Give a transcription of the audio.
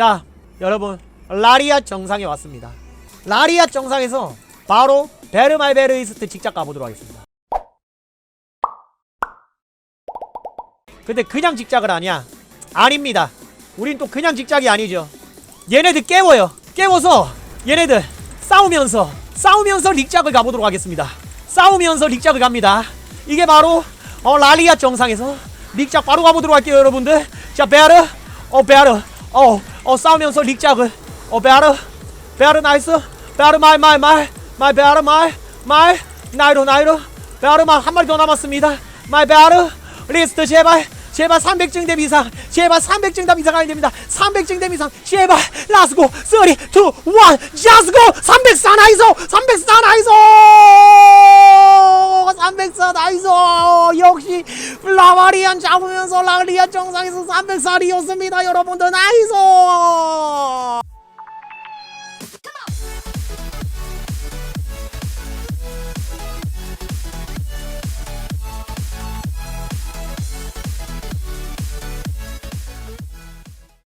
자 여러분 라리아 정상에 왔습니다. 라리아 정상에서 바로 베르말베르이스트 직접 가보도록 하겠습니다. 근데 그냥 직작을 하냐 아닙니다. 우린 또 그냥 직작이 아니죠. 얘네들 깨워요. 깨워서 얘네들 싸우면서 싸우면서 릭작을 가보도록 하겠습니다. 싸우면서 릭작을 갑니다. 이게 바로 어 라리아 정상에서 릭작 바로 가보도록 할게요 여러분들. 자 베르. 어 베르. 어 어 싸우면서 릭작을. 어 베르. 베르 나이스. 베르 말말말말 베르 말말. 나이로 나이로. 베르 말한 마리 더 남았습니다. 말 베르. 리스트 제발. 제발 300증 대 이상. 제발 300증 대 이상 아닙니다. 300증 대 이상. 제발. 라스고 3 2 1 자스고 304 나이소. 304 나이소 있어. 역시 라바리안 잡으면서 라리안 정상에서 300살이었습니다 여러분들. 나이소